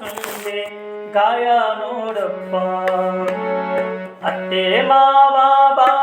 ಸುಂದೆ ಗಾಯ ನೋಡಪ್ಪ ಅತ್ತೆ ಮಾವ ಬಾಳ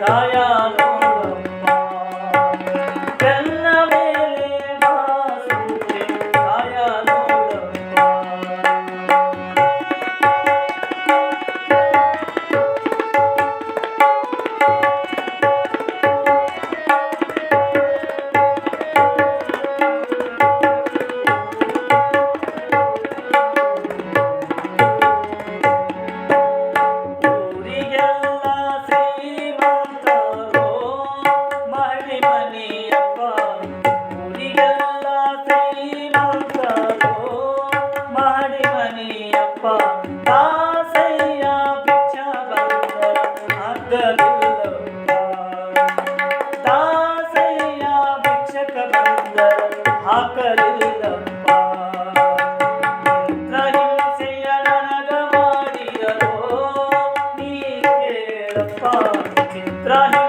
দয়াল Правильно.